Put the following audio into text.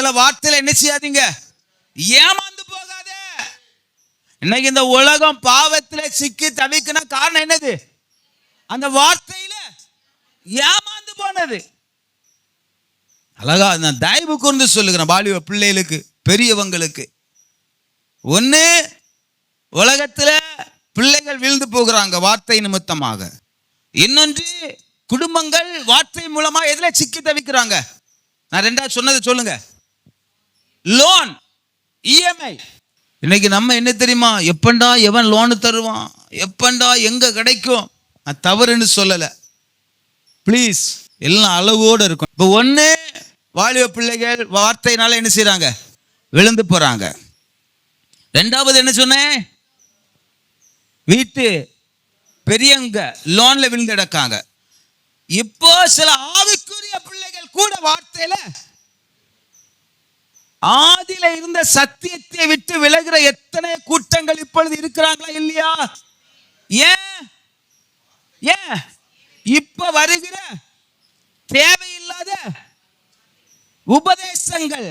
சில வார்த்தையில என்ன செய்யாதீங்க? ஏமாந்து போகாதே. இன்னைக்கு இந்த உலகம் பாவத்துல சிக்கி தவிக்கணும் காரணம் என்னது? அந்த வார்த்தையில ஏமாந்து போனது. அழகா நான் தயவு கூர்ந்து சொல்லுகிறேன் பாலிவ பிள்ளைகளுக்கு பெரியவங்களுக்கு. ஒன்று உலகத்துல பிள்ளைகள் விழுந்து போகிறாங்க வார்த்தை நிமித்தமாக. இன்னொன்று குடும்பங்கள் வார்த்தை மூலமா எதுல சிக்கி தவிக்கிறாங்க. நான் ரெண்டாவது சொன்னதை சொல்லுங்க. லோன் இஎம்ஐ இன்னைக்கு நம்ம என்ன தெரியுமா? எப்பண்டா எவன் லோனு தருவான்? எப்பண்டா எங்க கிடைக்கும்? நான் தவறுன்னு சொல்லலை. ப்ளீஸ் எல்லாம் அளவோடு இருக்கும் இப்போ ஒன்று வாலிப பிள்ளைகள் வார்த்தையினால என்ன செய்கிறாங்க விழுந்து போகிறாங்க ரெண்டாவது என்ன சொன்னேன் வீட்டு பெரியவங்க லோனில் விழுந்து கிடக்காங்க. இப்போ சில ஆவிக்குரிய பிள்ளைகள் கூட வார்த்தையில் ஆதியில இருந்த சத்தியத்தை விட்டு விலகிற எத்தனை கூட்டங்கள் இப்பொழுது இருக்கிறாங்களா இல்லையா? ஏன்? ஏன்? இப்ப வருகிற தேவையில்லாத உபதேசங்கள்.